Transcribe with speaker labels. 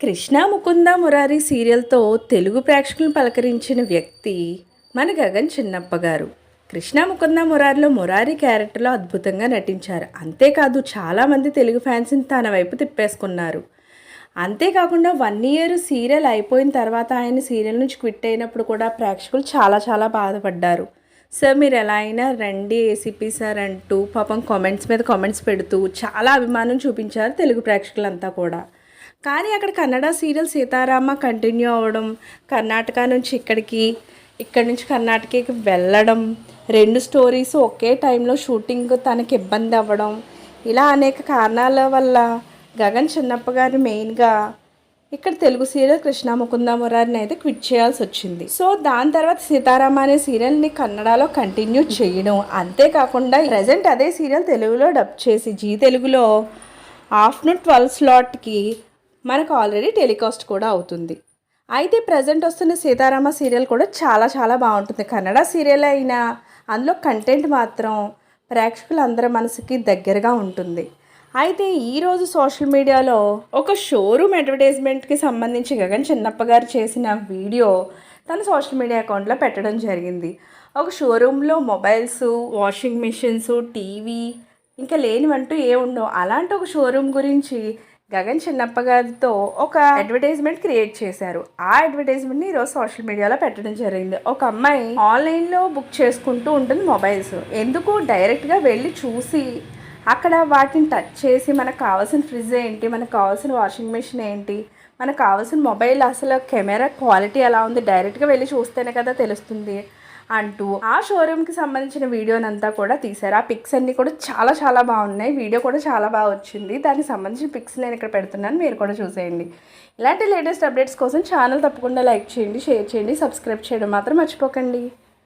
Speaker 1: కృష్ణ ముకుంద మురారి సీరియల్తో తెలుగు ప్రేక్షకులను పలకరించిన వ్యక్తి మన గగన్ చిన్నప్ప గారు కృష్ణ ముకుంద మురారిలో మురారి క్యారెక్టర్లో అద్భుతంగా నటించారు. అంతేకాదు చాలామంది తెలుగు ఫ్యాన్స్ని తన వైపు తిప్పేసుకున్నారు. అంతేకాకుండా వన్ ఇయర్ సీరియల్ అయిపోయిన తర్వాత ఆయన సీరియల్ నుంచి క్విట్ అయినప్పుడు కూడా ప్రేక్షకులు చాలా చాలా బాధపడ్డారు. సార్ మీరు ఎలా అయినా రండి ఏసీపీ సార్ అంటూ పాపం కామెంట్స్ మీద కామెంట్స్ పెడుతూ చాలా అభిమానం చూపించారు తెలుగు ప్రేక్షకులంతా కూడా. కానీ అక్కడ కన్నడ సీరియల్ సీతారామ కంటిన్యూ అవ్వడం కర్ణాటక నుంచి ఇక్కడికి ఇక్కడి నుంచి కర్ణాటకకి వెళ్ళడం రెండు స్టోరీస్ ఒకే టైంలో షూటింగ్ తనకి ఇబ్బంది అవ్వడం ఇలా అనేక కారణాల వల్ల గగన్ చిన్నప్ప గారు మెయిన్గా ఇక్కడ తెలుగు సీరియల్ కృష్ణ ముకుందమురారిని అయితే క్విట్ చేయాల్సి వచ్చింది. సో దాని తర్వాత సీతారామ అనే సీరియల్ని కన్నడలో కంటిన్యూ చేయడం. అంతేకాకుండా ప్రజెంట్ అదే సీరియల్ తెలుగులో డబ్ చేసి జీ తెలుగులో ఆఫ్టర్నూన్ ట్వెల్వ్ స్లాట్కి మనకు ఆల్రెడీ టెలికాస్ట్ కూడా అవుతుంది. అయితే ప్రజెంట్ వస్తున్న సీతారామ సీరియల్ కూడా చాలా చాలా బాగుంటుంది. కన్నడ సీరియల్ అయినా అందులో కంటెంట్ మాత్రం ప్రేక్షకులందరి మనసుకి దగ్గరగా ఉంటుంది. అయితే ఈరోజు సోషల్ మీడియాలో ఒక షోరూమ్ అడ్వర్టైజ్మెంట్కి సంబంధించి గగన్ చిన్నప్ప గారు చేసిన వీడియో తన సోషల్ మీడియా అకౌంట్లో పెట్టడం జరిగింది. ఒక షోరూంలో మొబైల్స్ వాషింగ్ మిషన్స్ టీవీ ఇంకా లేనివంటూ ఏ ఉండవు. అలాంటి ఒక షోరూమ్ గురించి గగన్ చిన్నప్ప గారితో ఒక అడ్వర్టైజ్మెంట్ క్రియేట్ చేశారు. ఆ అడ్వర్టైజ్మెంట్ని ఈరోజు సోషల్ మీడియాలో పెట్టడం జరిగింది. ఒక అమ్మాయి ఆన్లైన్లో బుక్ చేసుకుంటూ ఉంటుంది మొబైల్స్ ఎందుకు? డైరెక్ట్గా వెళ్ళి చూసి అక్కడ వాటిని టచ్ చేసి మనకు కావాల్సిన ఫ్రిడ్జ్ ఏంటి? మనకు కావాల్సిన వాషింగ్ మెషిన్ ఏంటి? మనకు కావాల్సిన మొబైల్ అసలు కెమెరా క్వాలిటీ ఎలా ఉంది? డైరెక్ట్గా వెళ్ళి చూస్తేనే కదా తెలుస్తుంది. అంటూ ఆ షోరూమ్కి సంబంధించిన వీడియోనంతా కూడా తీశారు. ఆ పిక్స్ అన్నీ కూడా చాలా చాలా బాగున్నాయి. వీడియో కూడా చాలా బాగా వచ్చింది. దానికి సంబంధించిన పిక్స్ నేను ఇక్కడ పెడుతున్నాను. మీరు కూడా చూసేయండి. ఇలాంటి లేటెస్ట్ అప్డేట్స్ కోసం ఛానల్ తప్పకుండా లైక్ చేయండి షేర్ చేయండి సబ్స్క్రైబ్ చేయడం మాత్రం మర్చిపోకండి.